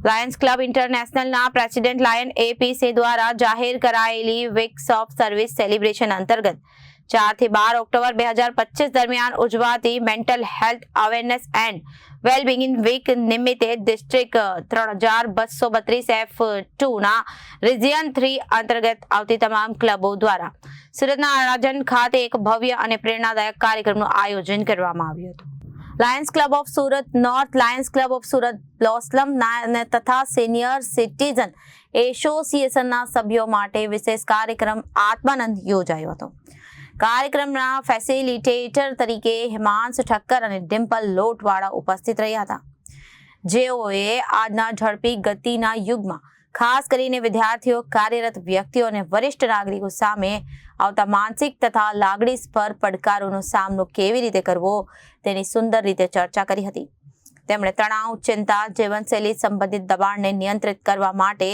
Lions club ઇન્ટરનેશનલના president lion APC દ્વારા જાહેર કરાયેલી વીક્સ ઓફ સર્વિસ સેલિબ્રેશન અંતર્ગત ચારથી બાર ઓક્ટોબર બે હજાર પચીસ દરમિયાન ઉજવાતી mental health awareness and wellbeing week નિમિત્તે ડિસ્ટ્રિક્ટ ત્રણ હજાર બસો બત્રીસ એફ ટુના રિજિયન થ્રી અંતર્ગત આવતી તમામ ક્લબો દ્વારા સુરતના રાજન ખાતે એક ભવ્ય અને પ્રેરણાદાયક કાર્યક્રમનું આયોજન કરવામાં આવ્યું હતું. Lions club of Surat north lions club of Surat blossom તથા સિનિયર સિટીઝન એસોસિએશનના સભ્યો માટે વિશેષ કાર્યક્રમ આત્માનંદ યોજાયો હતો. કાર્યક્રમના ફેસિલિટેટર તરીકે હિમાંશ ઠક્કર અને ડિમ્પલ લોટવાળા ઉપસ્થિત રહ્યા હતા. જેઓએ આજના ઝડપી ગતિના યુગમાં ખાસ કરીને વિદ્યાર્થીઓ, કાર્યરત વ્યક્તિઓ અને વરિષ્ઠ નાગરિકો સામે આવતા માનસિક તથા લાગણી સ્પર પડકારોનો સામનો કેવી રીતે કરવો તેની સુંદર રીતે ચર્ચા કરી હતી. તેમણે તણાવ, ચિંતા, જીવનશૈલી સંબંધિત દબાણને નિયંત્રિત કરવા માટે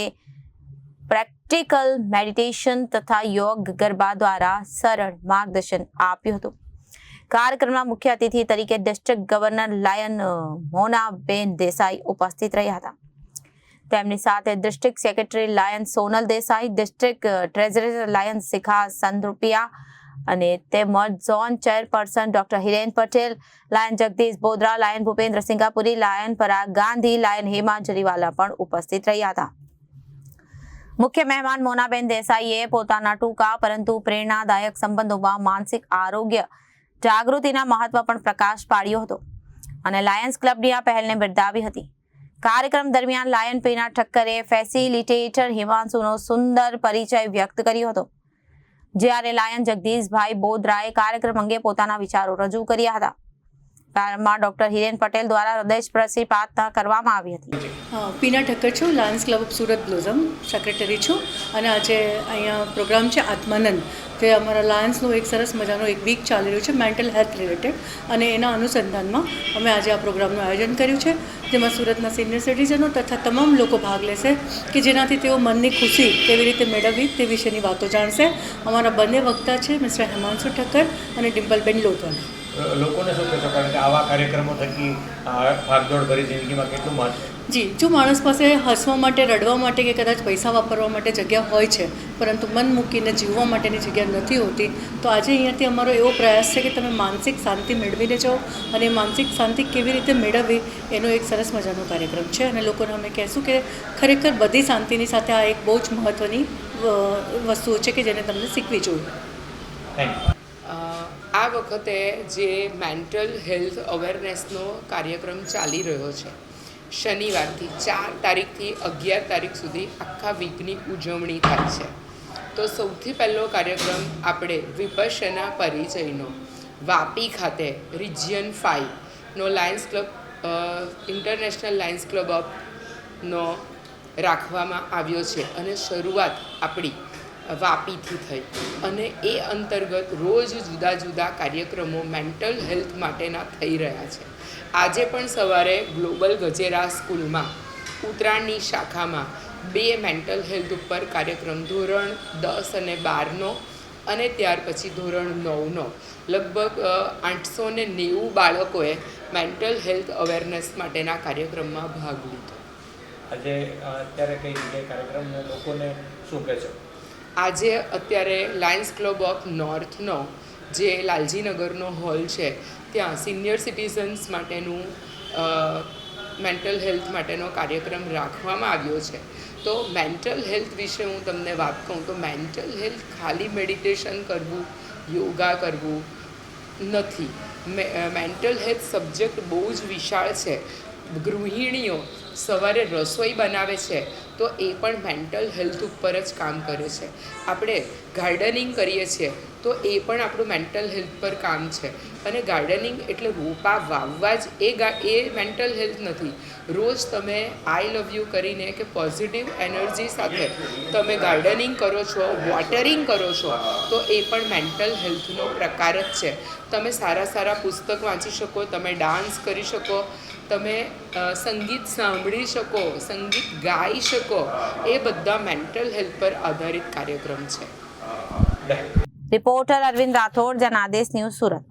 પ્રેક્ટિકલ મેડિટેશન તથા યોગ ગરબા દ્વારા સરળ માર્ગદર્શન આપ્યું હતું. કાર્યક્રમમાં મુખ્ય અતિથિ તરીકે district governor lion Monaben Desai ઉપસ્થિત રહ્યા હતા. તેમની સાથે district secretary lion Sonal Desai district treasurer lion Shikha સંદરૂપિયા અને તેમજ zone chairperson doctor Hiren Patel lion Jagdish Bodra lion Bhupendra Singapuri lion Parag Gandhi lion Hema Jariwala પણ ઉપસ્થિત રહ્યા હતા. મુખ્ય મહેમાન મોનાબેન દેસાઈએ પોતાના ટૂંકા પરંતુ પ્રેરણાદાયક સંબંધોમાં માનસિક આરોગ્ય જાગૃતિના મહત્વ પણ પ્રકાશ પાડ્યો હતો અને લાયન્સ ક્લબની આ પહેલને બિરદાવી હતી. કાર્યક્રમ દરમિયાન લાયન પીના ઠક્કરે ફેસિલિટેટર હિમાંશુનો સુંદર પરિચય વ્યક્ત કર્યો હતો. જ્યારે લાયન જગદીશભાઈ બોદરાએ કાર્યક્રમ અંગે પોતાના વિચારો રજૂ કર્યા હતા. કાર્યક્રમમાં ડોક્ટર હિરેન પટેલ દ્વારા હૃદયસ્પર્શી પ્રાર્થના કરવામાં આવી હતી. પીના ઠક્કર છું, lions club of Surat blossom secretary છું. અને આજે અહીંયા પ્રોગ્રામ છે આત્માનંદ તે અમારા લાયન્સનું એક સરસ મજાનો એક વીક ચાલી રહ્યું છે મેન્ટલ હેલ્થ રિલેટેડ અને એના અનુસંધાનમાં અમે આજે આ પ્રોગ્રામનું આયોજન કર્યું છે, જેમાં સુરતના સિનિયર સિટીઝનો તથા તમામ લોકો ભાગ લેશે, કે જેનાથી તેઓ મનની ખુશી કેવી રીતે મેળવવી તે વિશેની વાતો જાણશે. અમારા બંને વક્તા છે, મિસ્ટર હેમાંશુ ઠક્કર અને ડિમ્પલબેન લોટવાલા લોકોને શું કહેશો? કારણ કે આવા કાર્યક્રમો થકી ભાગદોડ ભરી જિંદગીમાં કેટલું મહત્વ જી જો માણસ પાસે હસવા માટે રડવા માટે કે કદાચ પૈસા વાપરવા માટે જગ્યા હોય છે પરંતુ મન મૂકીને જીવવા માટેની જગ્યા નથી હોતી તો આજે અહીંયાથી અમારો એવો પ્રયાસ છે કે તમે માનસિક શાંતિ મેળવીને જાઓ અને માનસિક શાંતિ કેવી રીતે મેળવવી એનો એક સરસ મજાનો કાર્યક્રમ છે. અને લોકોને અમે કહેશું કે ખરેખર બધી શાંતિની સાથે આ એક બહુ જ મહત્ત્વની વસ્તુઓ છે કે જેને તમને શીખવી જોઈએ. થેન્ક યુ અ, આ વખતે જે મેન્ટલ હેલ્થ અવેરનેસનો કાર્યક્રમ ચાલી રહ્યો છે, શનિવારથી ચાર તારીખથી અગિયાર તારીખ સુધી આખા વીકની ઉજવણી થાય છે. તો સૌથી પહેલો કાર્યક્રમ આપણે વિપશ્યના પરિચયનો, વાપી ખાતે region ફાઈવનો lions club international lions club ઓફનો રાખવામાં આવ્યો છે અને શરૂઆત આપણી વાપીથી થઈ. અને એ અંતર્ગત રોજ જુદા જુદા કાર્યક્રમો મેન્ટલ હેલ્થ માટેના થઈ રહ્યા છે. આજે પણ સવારે ગ્લોબલ ગજેરા સ્કૂલમાં, ઉત્તરાયણની શાખામાં બે મેન્ટલ હેલ્થ ઉપર કાર્યક્રમ ધોરણ દસ અને બારનો અને ત્યાર પછી ધોરણ નવનો. લગભગ આઠસો ને નેવું બાળકોએ મેન્ટલ હેલ્થ અવેરનેસ માટેના કાર્યક્રમમાં ભાગ લીધો. આજે અત્યારે કઈ જગ્યાએ કાર્યક્રમ લોકોને શું કહેશો આજે અત્યારે લાયન્સ ક્લબ ઓફ નોર્થનો જે લાલજીનગરનો હોલ છે, ત્યાં સિનિયર સિટીઝન્સ માટેનું મેન્ટલ હેલ્થ માટેનો કાર્યક્રમ રાખવામાં આવ્યો છે. તો મેન્ટલ હેલ્થ વિશે હું તમને વાત કહું તો મેન્ટલ હેલ્થ ખાલી મેડિટેશન કરવું, યોગા કરવું નથી. મેન્ટલ હેલ્થ સબ્જેક્ટ બહુ જ વિશાળ છે. ગૃહિણીઓ સવારે રસોઈ બનાવે છે, તો એ પણ મેન્ટલ હેલ્થ ઉપર જ કામ કરે છે. આપણે ગાર્ડનિંગ કરીએ છીએ, તો એ પણ આપણું મેન્ટલ હેલ્થ પર કામ છે. અને ગાર્ડનિંગ એટલે રોપા વાવવા જ, એ ગા, એ મેન્ટલ હેલ્થ નથી. રોજ તમે આઈ લવ યુ કરીને કે પોઝિટિવ એનર્જી સાથે તમે ગાર્ડનિંગ કરો છો વોટરિંગ કરો છો, તો એ પણ મેન્ટલ હેલ્થનો પ્રકાર જ છે. તમે સારા સારા પુસ્તક વાંચી શકો, તમે ડાન્સ કરી શકો તમે સંગીત સાંભળી શકો, સંગીત ગાઈ શકો, એ બધા મેન્ટલ હેલ્થ પર આધારિત કાર્યક્રમ છે. Reporter Arvind Rathod Janadesh news Surat.